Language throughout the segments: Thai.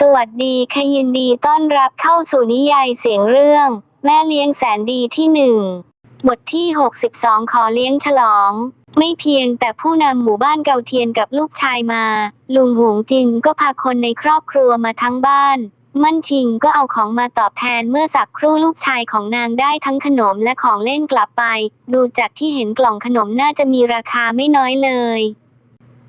สวัสดีค่ะยินดีต้อนรับเข้าสู่นิยายเสียงเรื่อง แม่เลี้ยงแสนดีที่หนึ่งบทที่ 62 ขอเลี้ยงฉลอง ไม่เพียงแต่ผู้นำหมู่บ้านเกาเทียนกับลูกชายมา ลุงหงจินก็พาคนในครอบครัวมาทั้งบ้าน มั่นชิงก็เอาของมาตอบแทนเมื่อสักครู่ลูกชายของนางได้ทั้งขนมและของเล่นกลับไป ดูจากที่เห็นกล่องขนมน่าจะมีราคาไม่น้อยเลย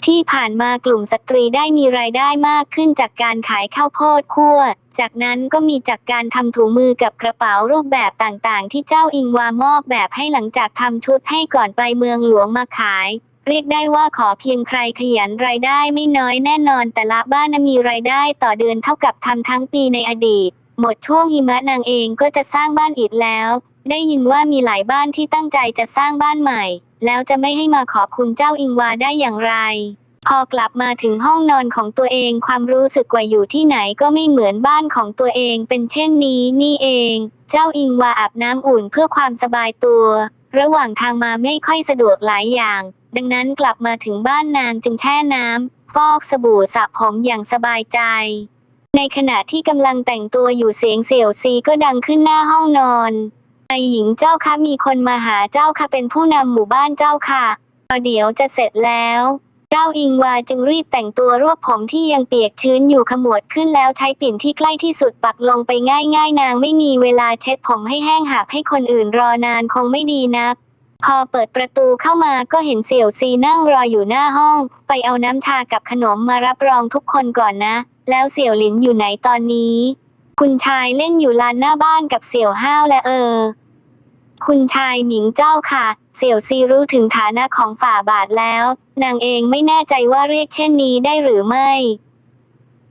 ที่ผ่านมากลุ่มสตรีได้มีรายได้มากขึ้นจากการขายข้าวโพดคั่ว จากนั้นก็มีจากการทำถุงมือกับกระเป๋ารูปแบบต่างๆ ที่เจ้าอิงวามอบแบบให้หลังจากทำชุดให้ก่อนไปเมืองหลวงมาขาย เรียกได้ว่าขอเพียงใครขยันรายได้ไม่น้อยแน่นอนแต่ละบ้านน่ะมีรายได้ต่อเดือนเท่ากับทำทั้งปีในอดีต หมดช่วงหิมะนางเองก็จะสร้างบ้านอีกแล้ว ได้ยินว่ามีหลายบ้านที่ตั้งใจจะสร้างบ้านใหม่แล้วจะไม่ให้มาขอบคุณเจ้าอิงวาได้อย่างไร พอกลับมาถึงห้องนอนของตัวเองความรู้สึกว่าอยู่ที่ไหนก็ไม่เหมือนบ้านของตัวเองเป็นเช่นนี้นี่เอง เจ้าอิงวาอาบน้ำอุ่นเพื่อความสบายตัว ระหว่างทางมาไม่ค่อยสะดวกหลายอย่าง ดังนั้นกลับมาถึงบ้านนางจึงแช่น้ำฟอกสบู่สระผมอย่างสบายใจ ในขณะที่กำลังแต่งตัวอยู่เสียงเสี่ยวซีก็ดังขึ้นหน้าห้องนอนนายหญิงเจ้าคะมีคนมาหาเจ้าคะเป็นผู้นำหมู่บ้านเจ้าค่ะเดี๋ยวจะเสร็จแล้ว จ้าอิงวาจึงรีบแต่งตัวรวบผมที่ยังเปียกชื้นอยู่ขมวดขึ้นแล้วใช้ปิ่นที่ใกล้ที่สุดปักลงไปง่ายๆ นางไม่มีเวลาเช็ดผมให้แห้งหากให้คนอื่นรอนานคงไม่ดีนัก พอเปิดประตูเข้ามาก็เห็นเสี่ยวซีนั่งรออยู่หน้าห้อง ไปเอาน้ำชากับขนมมารับรองทุกคนก่อนนะ แล้วเสี่ยวหลินอยู่ไหนตอนนี้ คุณชายเล่นอยู่ลานหน้าบ้านกับเสี่ยวห้าวและเออ คุณชายหมิงเจ้าค่ะ เสี่ยวซีรู้ถึงฐานะของฝ่าบาทแล้ว นางเองไม่แน่ใจว่าเรียกเช่นนี้ได้หรือไม่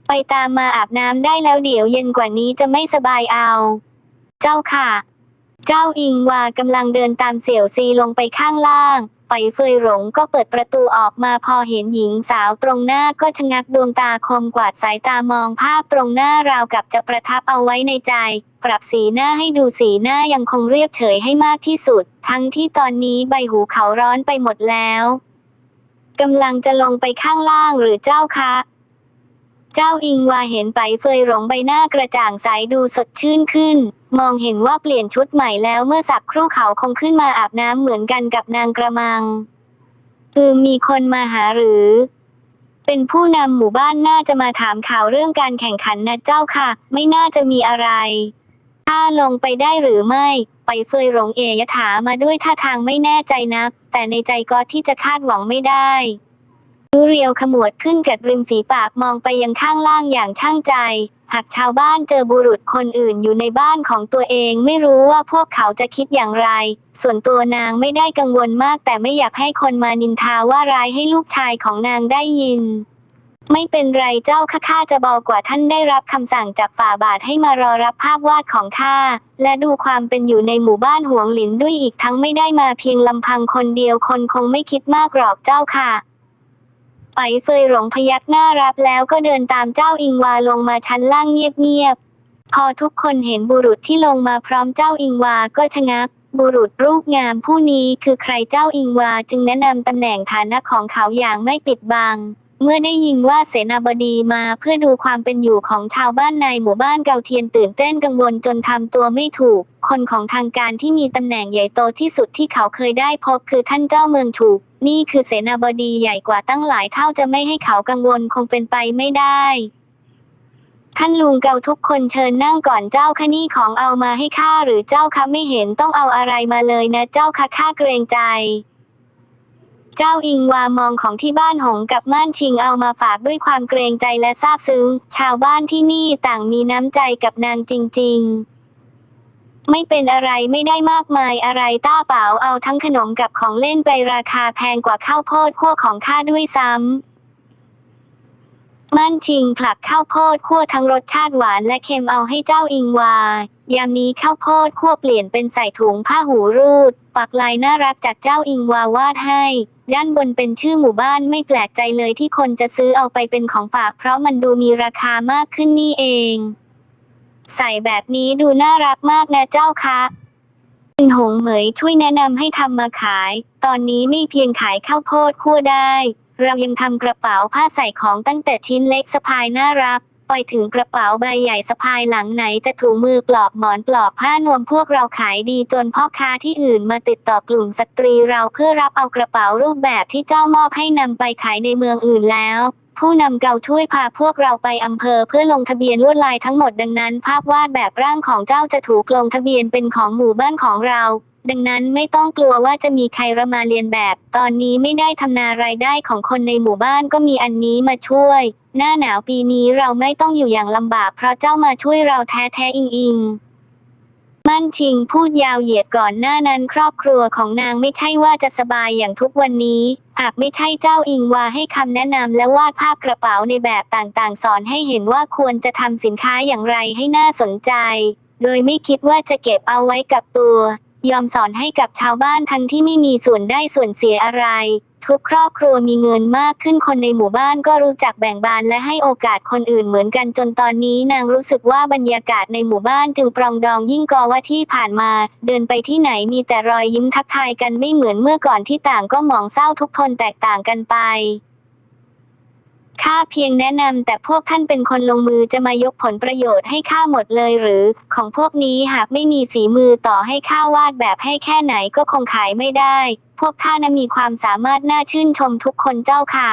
ไปตามมาอาบน้ำได้แล้วเดี๋ยวเย็นกว่านี้จะไม่สบายเอา เจ้าค่ะ เจ้าอิงวากำลังเดินตามเสี่ยวซีลงไปข้างล่าง ไปเฟยหลงก็เปิดประตูออกมาพอเห็นหญิงสาวตรงหน้าก็ชะงักดวงตาคมกวาดสายตามองภาพตรงหน้าราวกับจะประทับเอาไว้ในใจ ปรับสีหน้าให้ดูสีหน้ายังคงเรียบเฉยให้มากที่สุด ทั้งที่ตอนนี้ใบหูเขาร้อนไปหมดแล้วกำลังจะลงไปข้างล่างหรือเจ้าคะ เจ้าอิงวาเห็นไปเฟยหลงใบหน้ากระจ่างใสดูสดชื่นขึ้น มองเห็นว่าเปลี่ยนชุดใหม่แล้วเมื่อสักครู่เขาคงขึ้นมาอาบน้ำเหมือนกันกับนางกระมังคือมีคนมาหาหรือ เป็นผู้นำหมู่บ้านน่าจะมาถามข่าวเรื่องการแข่งขันนะเจ้าค่ะ ไม่น่าจะมีอะไร ถ้าลงไปได้หรือไม่ ไปเฟยหลงเอยถามาด้วยท่าทางไม่แน่ใจนัก แต่ในใจก็ที่จะคาดหวังไม่ได้ ดูเรียวขมวดขึ้นกัดริมฝีปากมองไปยังข้างล่างอย่างช่างใจ หากชาวบ้านเจอบุรุษคนอื่นอยู่ในบ้านของตัวเองไม่รู้ว่าพวกเขาจะคิดอย่างไร ส่วนตัวนางไม่ได้กังวลมากแต่ไม่อยากให้คนมานินทาว่าร้ายให้ลูกชายของนางได้ยิน ไม่เป็นไรเจ้าข้าข้าจะบอกว่าท่านได้รับคำสั่งจากฝ่าบาทให้มารอรับภาพวาดของข้าและดูความเป็นอยู่ในหมู่บ้านหวงหลินด้วยอีกทั้งไม่ได้มาเพียงลำพังคนเดียวคนคงไม่คิดมากหรอกเจ้าค่ะ ไปเฟยหลงพยักหน้ารับแล้วก็เดินตามเจ้าอิงวาลงมาชั้นล่างเงียบๆ พอทุกคนเห็นบุรุษที่ลงมาพร้อมเจ้าอิงวาก็ชะงัก บุรุษรูปงามผู้นี้คือใครเจ้าอิงวาจึงแนะนำตำแหน่งฐานะของเขาอย่างไม่ปิดบัง เมื่อได้ยินว่าเสนาบดีมาเพื่อดูความเป็นอยู่ของชาวบ้านในหมู่บ้านเกาเทียนตื่นเต้นกังวลจนทำตัวไม่ถูก คนของทางการที่มีตำแหน่งใหญ่โตที่สุดที่เขาเคยได้พบคือท่านเจ้าเมืองถูก นี่คือเสนาบดีใหญ่กว่าตั้งหลายเท่าจะไม่ให้เขากังวลคงเป็นไปไม่ได้ ท่านลุงเกาทุกคนเชิญนั่งก่อนเจ้าคะนี่ของเอามาให้ข้าหรือเจ้าคะไม่เห็นต้องเอาอะไรมาเลยนะเจ้าคะข้าเกรงใจ เจ้าอิงวามองของที่บ้านหงกับม่านชิงเอามาฝากด้วยความเกรงใจและซาบซึ้ง ชาวบ้านที่นี่ต่างมีน้ำใจกับนางจริง ๆ ไม่เป็นอะไรไม่ได้มากมายอะไรต้าเป๋าเอาทั้งขนมกับของเล่นไปราคาแพงกว่าข้าวโพดขั้วของข้าด้วยซ้ำ มั่นชิงผลักข้าวโพดคั่วทั้งรสชาติหวานและเค็มเอาให้เจ้าอิงวา ยามนี้ข้าวโพดคั่วเปลี่ยนเป็นใส่ถุงผ้าหูรูด ปักลายน่ารักจากเจ้าอิงวาวาดให้ ด้านบนเป็นชื่อหมู่บ้านไม่แปลกใจเลยที่คนจะซื้อเอาไปเป็นของฝาก เพราะมันดูมีราคามากขึ้นนี่เอง ใส่แบบนี้ดูน่ารักมากนะเจ้าคะเป็นหงเหมยช่วยแนะนำให้ทำมาขาย ตอนนี้ไม่เพียงขายข้าวโพดคั่วได้ เรายังทำกระเป๋าผ้าใส่ของตั้งแต่ชิ้นเล็กสะพายน่ารัก ไปถึงกระเป๋าใบใหญ่สะพายหลังไหนจะถูมือปลอกหมอนปลอกผ้านวมพวกเราขายดีจนพ่อค้าที่อื่นมาติดต่อกลุ่มสตรีเราเพื่อรับเอากระเป๋ารูปแบบที่เจ้ามอบให้นำไปขายในเมืองอื่นแล้ว ผู้นำเก่าช่วยพาพวกเราไปอำเภอเพื่อลงทะเบียนลวดลายทั้งหมดดังนั้น ภาพวาดแบบร่างของเจ้าจะถูกลงทะเบียนเป็นของหมู่บ้านของเรา ดังนั้นไม่ต้องกลัวว่าจะมีใครระมาเรียนแบบ ตอนนี้ไม่ได้ทำนารายได้ของคนในหมู่บ้านก็มีอันนี้มาช่วย หน้าหนาวปีนี้เราไม่ต้องอยู่อย่างลำบากเพราะเจ้ามาช่วยเราแท้แท้อิงอิงมั่นชิงพูดยาวเหยียดก่อนหน้านั้นครอบครัวของนางไม่ใช่ว่าจะสบายอย่างทุกวันนี้ หากไม่ใช่เจ้าอิงวาให้คำแนะนำและวาดภาพกระเป๋าในแบบต่างๆ สอนให้เห็นว่าควรจะทำสินค้าอย่างไรให้น่าสนใจ โดยไม่คิดว่าจะเก็บเอาไว้กับตัว ยอมสอนให้กับชาวบ้านทั้งที่ไม่มีส่วนได้ส่วนเสียอะไร ทุกครอบครัวมีเงินมากขึ้นคนในหมู่บ้านก็รู้จักแบ่งบานและให้โอกาสคนอื่นเหมือนกันจนตอนนี้นางรู้สึกว่าบรรยากาศในหมู่บ้านจึงปรองดองยิ่งกว่าที่ผ่านมา เดินไปที่ไหนมีแต่รอยยิ้มทักทายกันไม่เหมือนเมื่อก่อนที่ต่างก็มองเศร้าทุกคนแตกต่างกันไป ข้าเพียงแนะนำแต่พวกท่านเป็นคนลงมือจะมายกผลประโยชน์ให้ข้าหมดเลยหรือ ของพวกนี้หากไม่มีฝีมือต่อให้ข้าวาดแบบให้แค่ไหนก็คงขายไม่ได้ พวกท่านนะมีความสามารถน่าชื่นชมทุกคนเจ้าค่ะ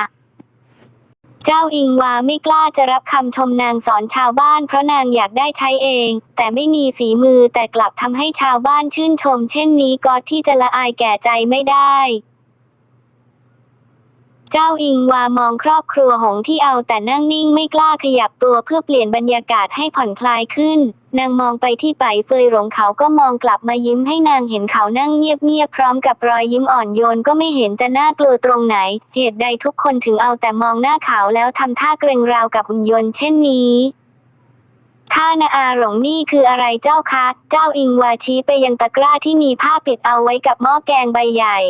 เจ้าอิงวาไม่กล้าจะรับคำชมนางสอนชาวบ้านเพราะนางอยากได้ใช้เอง แต่ไม่มีฝีมือแต่กลับทำให้ชาวบ้านชื่นชม เช่นนี้ก็ที่จะละอายแก่ใจไม่ได้ เจ้าอิงวามองครอบครัวหงที่เอาแต่นั่งนิ่งไม่กล้าขยับตัวเพื่อเปลี่ยนบรรยากาศให้ผ่อนคลายขึ้น นางมองไปที่ไปเฟยหลงเขาก็มองกลับมายิ้มให้นางเห็นเขานั่งเงียบๆพร้อมกับรอยยิ้มอ่อนโยนก็ไม่เห็นจะน่ากลัวตรงไหน เหตุใดทุกคนถึงเอาแต่มองหน้าเขาแล้วทำท่าเกรงราวกับหุ่นยนต์เช่นนี้ท่านาอาหลงนี่คืออะไรเจ้าคะ เจ้าอิงวาชี้ไปยังตะกร้าที่มีผ้าปิดเอาไว้กับหม้อแกงใบใหญ่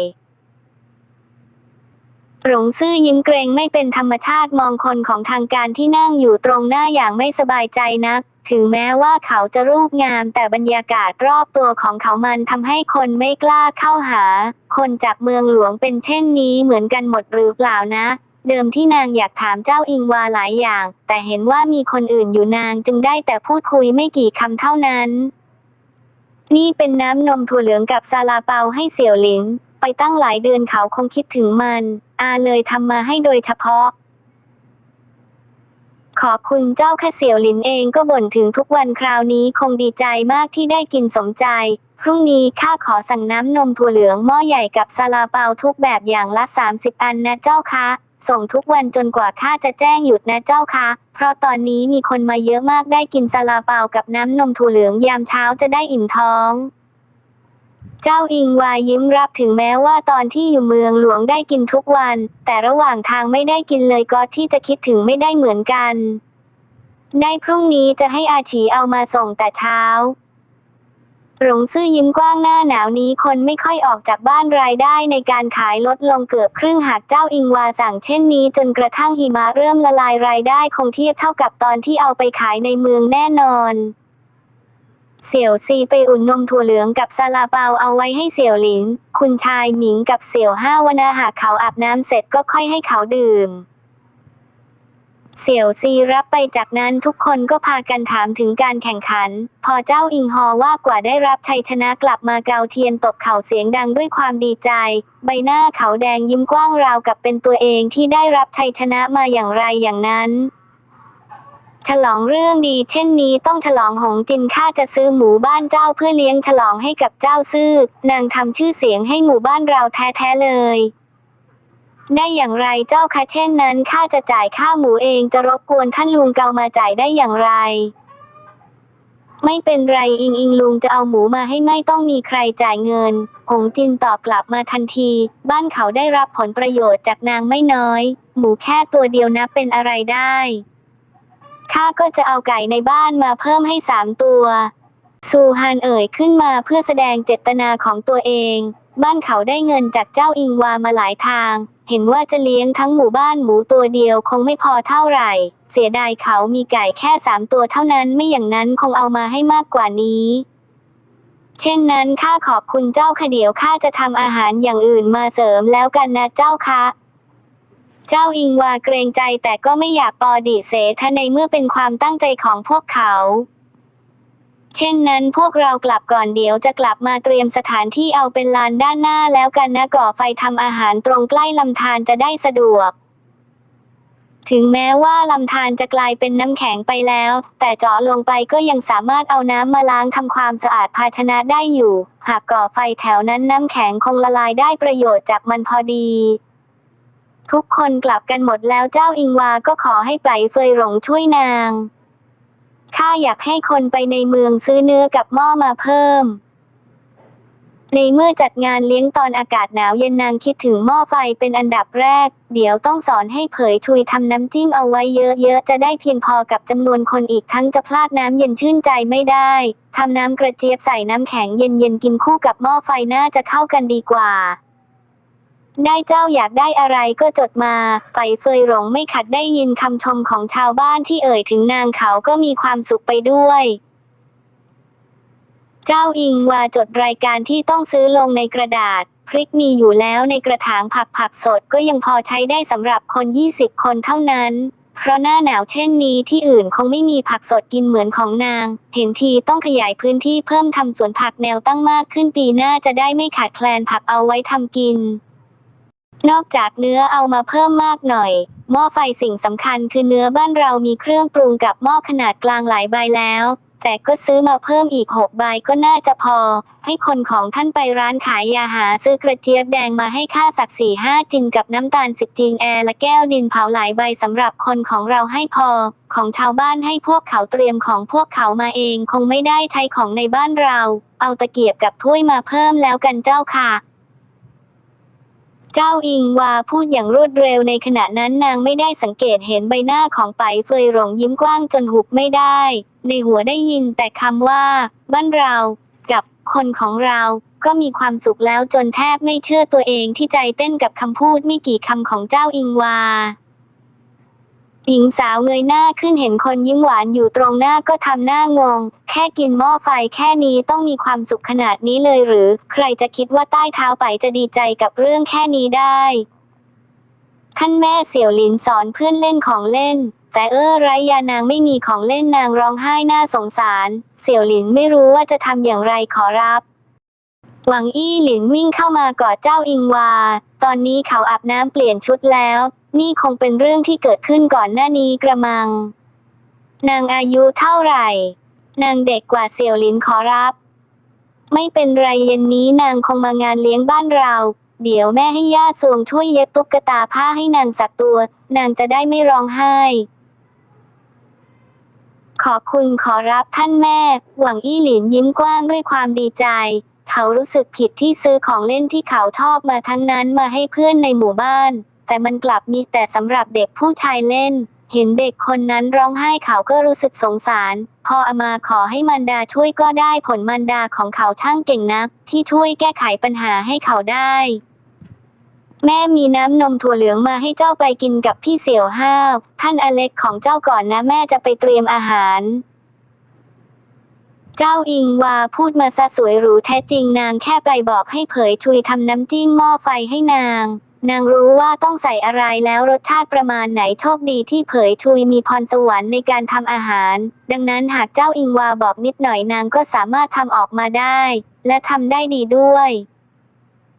หลงซื่อยิ้มเกรงไม่เป็นธรรมชาติมองคนของทางการที่นั่งอยู่ตรงหน้าอย่างไม่สบายใจนัก ถึงแม้ว่าเขาจะรูปงามแต่บรรยากาศรอบตัวของเขามันทำให้คนไม่กล้าเข้าหา คนจากเมืองหลวงเป็นเช่นนี้เหมือนกันหมดหรือเปล่านะ เดิมที่นางอยากถามเจ้าอิงวาหลายอย่าง แต่เห็นว่ามีคนอื่นอยู่นางจึงได้แต่พูดคุยไม่กี่คำเท่านั้น นี่เป็นน้ำนมถั่วเหลืองกับซาลาเปาให้เสี่ยวหลิง ไปตั้งหลายเดือนเขาคงคิดถึงมัน อาเลยทำมาให้โดยเฉพาะ ขอบคุณเจ้าค่ะเสี่ยวหลินเองก็บ่นถึงทุกวันคราวนี้คงดีใจมากที่ได้กินสมใจ พรุ่งนี้ข้าขอสั่งน้ำนมถั่วเหลืองหม้อใหญ่กับซาลาเปาทุกแบบอย่างละ 30 อันนะเจ้าคะส่งทุกวันจนกว่าข้าจะแจ้งหยุดนะเจ้าคะเพราะตอนนี้มีคนมาเยอะมากได้กินซาลาเปากับน้ำนมถั่วเหลืองยามเช้าจะได้อิ่มท้อง เจ้าอิงวายยิ้มรับถึงแม้ว่าตอนที่อยู่เมืองหลวงได้กินทุกวัน แต่ระหว่างทางไม่ได้กินเลยก็ที่จะคิดถึงไม่ได้เหมือนกันได้พรุ่งนี้จะให้อาชีเอามาส่งแต่เช้า หลงซื่อยิ้มกว้างหน้าหนาวนี้คนไม่ค่อยออกจากบ้านรายได้ในการขายลดลงเกือบครึ่งหากเจ้าอิงวาสั่งเช่นนี้จนกระทั่งหิมะเริ่มละลายรายได้คงเทียบเท่ากับตอนที่เอาไปขายในเมืองแน่นอน เสี่ยวซีไปอุ่นนมถั่วเหลืองกับซาลาเปาเอาไว้ให้เสี่ยวหลิง คุณชายหมิงกับเสี่ยวห้าวนาหากเขาอาบน้ำเสร็จก็ค่อยให้เขาดื่ม เสี่ยวซีรับไปจากนั้นทุกคนก็พากันถามถึงการแข่งขัน พอเจ้าอิงฮอว่ากว่าได้รับชัยชนะกลับมาเกาเทียนตบเข่าเสียงดังด้วยความดีใจ ใบหน้าเขาแดงยิ้มกว้างราวกับเป็นตัวเองที่ได้รับชัยชนะมาอย่างไรอย่างนั้น ฉลองเรื่องดีเช่นนี้ต้องฉลองหงจินข้าจะซื้อหมู่บ้านเจ้าเพื่อเลี้ยงฉลองให้กับเจ้าซื่อนางทำชื่อเสียงให้หมู่บ้านเราแท้ๆเลย ได้อย่างไรเจ้าคะเช่นนั้นข้าจะจ่ายค่าหมูเองจะรบกวนท่านลุงเกามาจ่ายได้อย่างไร ไม่เป็นไรอิงอิงลุงจะเอาหมูมาให้ไม่ต้องมีใครจ่ายเงิน หงจินตอบกลับมาทันที บ้านเขาได้รับผลประโยชน์จากนางไม่น้อย หมูแค่ตัวเดียวนับเป็นอะไรได้ ข้าก็จะเอาไก่ในบ้านมาเพิ่มให้สามตัว ซูฮานเอ่ยขึ้นมาเพื่อแสดงเจตนาของตัวเอง บ้านเขาได้เงินจากเจ้าอิงวามาหลายทาง เห็นว่าจะเลี้ยงทั้งหมู่บ้านหมูตัวเดียวคงไม่พอเท่าไหร่ เสียดายเขามีไก่แค่สามตัวเท่านั้นไม่อย่างนั้นคงเอามาให้มากกว่านี้ เช่นนั้นข้าขอบคุณเจ้าค่ะเดียวข้าจะทำอาหารอย่างอื่นมาเสริมแล้วกันนะเจ้าคะ เจ้าอิงวาเกรงใจแต่ก็ไม่อยากปอดีเสทในเมื่อเป็นความตั้งใจของพวกเขาเช่นนั้นพวกเรากลับก่อนเดี๋ยวจะกลับมาเตรียมสถานที่เอาเป็นลานด้านหน้าแล้วกันนะก่อไฟทำอาหารตรงใกล้ลำธารจะได้สะดวก ถึงแม้ว่าลำธารจะกลายเป็นน้ำแข็งไปแล้ว แต่เจาะลงไปก็ยังสามารถเอาน้ำมาล้างทำความสะอาดภาชนะได้อยู่ หากก่อไฟแถวนั้นน้ำแข็งคงละลายได้ประโยชน์จากมันพอดี ทุกคนกลับกันหมดแล้วเจ้าอิงวาก็ขอให้ไปเฟยหลงช่วยนาง ข้าอยากให้คนไปในเมืองซื้อเนื้อกับหม้อมาเพิ่ม ในเมื่อจัดงานเลี้ยงตอนอากาศหนาวเย็นนางคิดถึงหม้อไฟเป็นอันดับแรก เดี๋ยวต้องสอนให้เผยชุยทำน้ำจิ้มเอาไว้เยอะๆ จะได้เพียงพอกับจำนวนคนอีกทั้งจะพลาดน้ำเย็นชื่นใจไม่ได้ทำน้ำกระเจี๊ยบใส่น้ำแข็งเย็นๆกินคู่กับหม้อไฟน่าจะเข้ากันดีกว่า ได้เจ้าอยากได้อะไรก็จดมาไฟเฟยหลงไม่ขัดได้ยินคำชมของชาวบ้านที่เอ่ยถึงนางเขาก็มีความสุขไปด้วย เจ้าอิงวาจดรายการที่ต้องซื้อลงในกระดาษ พริกมีอยู่แล้วในกระถางผักผักสดก็ยังพอใช้ได้สำหรับคน 20 คนเท่านั้น เพราะหน้าหนาวเช่นนี้ที่อื่นคงไม่มีผักสดกินเหมือนของนาง เห็นทีต้องขยายพื้นที่เพิ่มทำสวนผักแนวตั้งมากขึ้นปีหน้าจะได้ไม่ขาดแคลนผักเอาไว้ทำกิน นอกจากเนื้อเอามาเพิ่มมากหน่อย หม้อไฟสิ่งสำคัญคือเนื้อบ้านเรามีเครื่องปรุงกับหม้อขนาดกลางหลายใบแล้ว แต่ก็ซื้อมาเพิ่มอีกหกใบก็น่าจะพอ ให้คนของท่านไปร้านขายยาหาซื้อกระเจี๊ยบแดงมาให้ค่าสักสี่ห้าจินกับน้ำตาลสิบจินแอร์และแก้วดินเผาหลายใบสำหรับคนของเราให้พอ ของชาวบ้านให้พวกเขาเตรียมของพวกเขามาเองคงไม่ได้ใช้ของในบ้านเรา เอาตะเกียบกับถ้วยมาเพิ่มแล้วกันเจ้าค่ะ เจ้าอิงวาพูดอย่างรวดเร็วในขณะนั้นนางไม่ได้สังเกตเห็นใบหน้าของไปเฟยหลงยิ้มกว้างจนหุบไม่ได้ ในหัวได้ยินแต่คำว่า บ้านเรา กับคนของเราก็มีความสุขแล้วจนแทบไม่เชื่อตัวเองที่ใจเต้นกับคำพูดไม่กี่คำของเจ้าอิงวา หญิงสาวเงยหน้าขึ้นเห็นคนยิ้มหวานอยู่ตรงหน้าก็ทำหน้างง แค่กินหม้อไฟแค่นี้ต้องมีความสุขขนาดนี้เลยหรือ ใครจะคิดว่าใต้เท้าไปจะดีใจกับเรื่องแค่นี้ได้ ท่านแม่เสี่ยวหลินสอนเพื่อนเล่นของเล่น แต่เออไรยานางไม่มีของเล่นนางร้องไห้หน่าสงสาร เสี่ยวหลินไม่รู้ว่าจะทำอย่างไรขอรับ หวังอี้หลินวิ่งเข้ามากอดเจ้าอิงวา ตอนนี้เขาอาบน้ำเปลี่ยนชุดแล้ว นี่คงเป็นเรื่องที่เกิดขึ้นก่อนหน้านี้กระมัง นางอายุเท่าไหร่ นางเด็กกว่าเสี่ยวหลินขอรับ ไม่เป็นไรเย็นนี้นางคงมางานเลี้ยงบ้านเรา เดี๋ยวแม่ให้ย่าสวงช่วยเย็บตุ๊กตาผ้าให้นางสักตัว นางจะได้ไม่ร้องไห้ขอบคุณขอรับท่านแม่ หวังอี้หลินยิ้มกว้างด้วยความดีใจ เขารู้สึกผิดที่ซื้อของเล่นที่เขาชอบมาทั้งนั้นมาให้เพื่อนในหมู่บ้าน แต่มันกลับมีแต่สำหรับเด็กผู้ชายเล่น เห็นเด็กคนนั้นร้องไห้เขาก็รู้สึกสงสาร พออามาขอให้มันดาช่วยก็ได้ผลมันดาของเขาช่างเก่งนัก ที่ช่วยแก้ไขปัญหาให้เขาได้ แม่มีน้ำนมถั่วเหลืองมาให้เจ้าไปกินกับพี่เสี่ยวห้าวท่านอเล็กของเจ้าก่อนนะแม่จะไปเตรียมอาหาร เจ้าอิงวาพูดมาซะสวยหรูแท้จริงนางแค่ไปบอกให้เผยชุยทำน้ำจิ้มหม้อไฟให้นาง นางรู้ว่าต้องใส่อะไรแล้วรสชาติประมาณไหนโชคดีที่เผยชุยมีพรสวรรค์ในการทำอาหาร ดังนั้นหากเจ้าอิงวาบอกนิดหน่อยนางก็สามารถทำออกมาได้ และทำได้ดีด้วย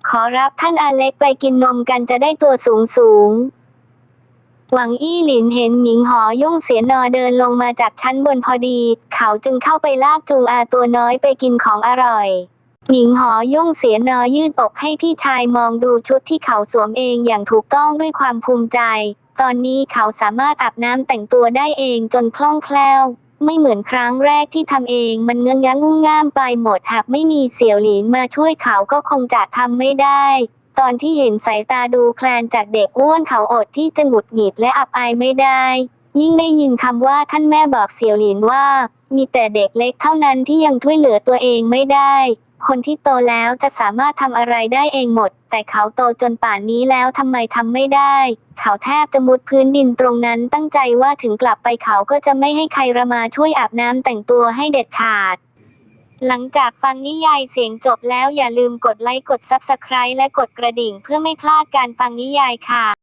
ขอรับท่านอาเล็กไปกินนมกันจะได้ตัวสูงสูง หวังอี้หลินเห็นหมิงหอย่งเสียนอเดินลงมาจากชั้นบนพอดี เขาจึงเข้าไปลากจูงอาตัวน้อยไปกินของอร่อยหมิงหอย่งเสียนอยืดอกให้พี่ชายมองดูชุดที่เขาสวมเองอย่างถูกต้องด้วยความภูมิใจ ตอนนี้เขาสามารถอาบน้ำแต่งตัวได้เองจนคล่องแคล่ว ไม่เหมือนครั้งแรกที่ทำเองมันเงื้องงุ่งง่ามไปหมดหากไม่มีเสี่ยวหลินมาช่วยเขาก็คงจะทำไม่ได้ ตอนที่เห็นสายตาดูแคลนจากเด็กอ้วนเขาอดที่จะหงุดหงิดและอับอายไม่ได้ ยิ่งได้ยินคำว่าท่านแม่บอกเสี่ยวหลินว่า มีแต่เด็กเล็กเท่านั้นที่ยังช่วยเหลือตัวเองไม่ได้ คนที่โตแล้วจะสามารถทำอะไรได้เองหมด แต่เขาโตจนป่านนี้แล้วทำไมทำไม่ได้ เขาแทบจะมุดพื้นดินตรงนั้นตั้งใจว่าถึงกลับไปเขาก็จะไม่ให้ใครระมาช่วยอาบน้ำแต่งตัวให้เด็ดขาด หลังจากฟังนิยายเสียงจบแล้วอย่าลืมกดไลค์กด Subscribe และกดกระดิ่งเพื่อไม่พลาดการฟังนิยายค่ะ